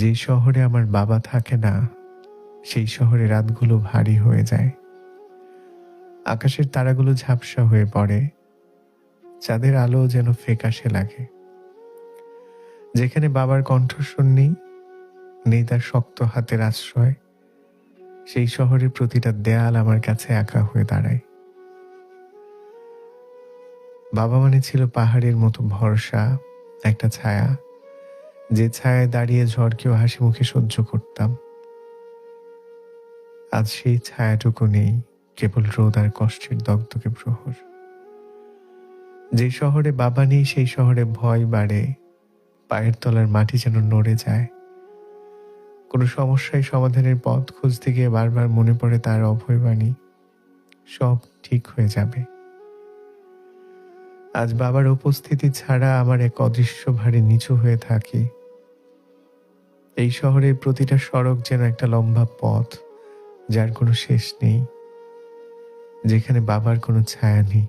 যে শহরে আমার বাবা থাকে না, সেই শহরে রাতগুলো ভারী হয়ে যায়। আকাশের তারাগুলো ঝাপসা হয়ে পড়ে। চাঁদের আলো যেন ফেকাশে লাগে। যেখানে বাবার কণ্ঠস্বর নেই নেই তার শক্ত হাতের আশ্রয়, সেই শহরের প্রতিটা দেয়াল আমার কাছে একা হয়ে দাঁড়ায়। বাবা মানে ছিল পাহাড়ের মতো ভরসা, একটা ছায়া। যে ছায়ায় দাঁড়িয়ে ঝড়কেও হাসি মুখে সহ্য করতাম। আজ সেই ছায়াটুকু নেই, কেবল রোদ আর কষ্টের দগ্ধকে প্রহর। যে শহরে বাবা নেই, সেই শহরে ভয় বাড়ে। পায়ের তলার মাটি যেন নড়ে যায়। কোনো সমস্যায় সমাধানের পথ খুঁজতে গিয়ে বারবার মনে পড়ে তার অভয়বাণী। সব ঠিক হয়ে যাবে। আজ বাবার উপস্থিতি ছাড়া আমার এক অদৃশ্য ভারে নিচু হয়ে থাকি। এই শহরের প্রতিটা সড়ক যেন একটা লম্বা পথ, যার কোনো শেষ নেই, যেখানে বাবার কোনো ছায়া নেই।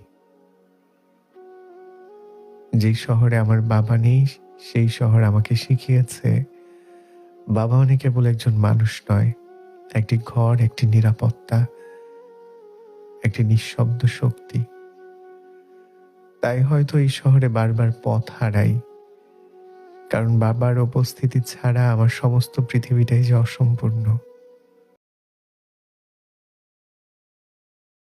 যেই শহরে আমার বাবা নেই, সেই শহর আমাকে শিখিয়েছে, বাবা মানে কেবল একজন মানুষ নয়, একটি ঘর, একটি নিরাপত্তা, একটি নিঃশব্দ শক্তি। তাই হয়তো এই শহরে বারবার পথ হারাই কারণ বাবার উপস্থিতি ছাড়া আমার সমস্ত পৃথিবীটাই যে অসম্পূর্ণ।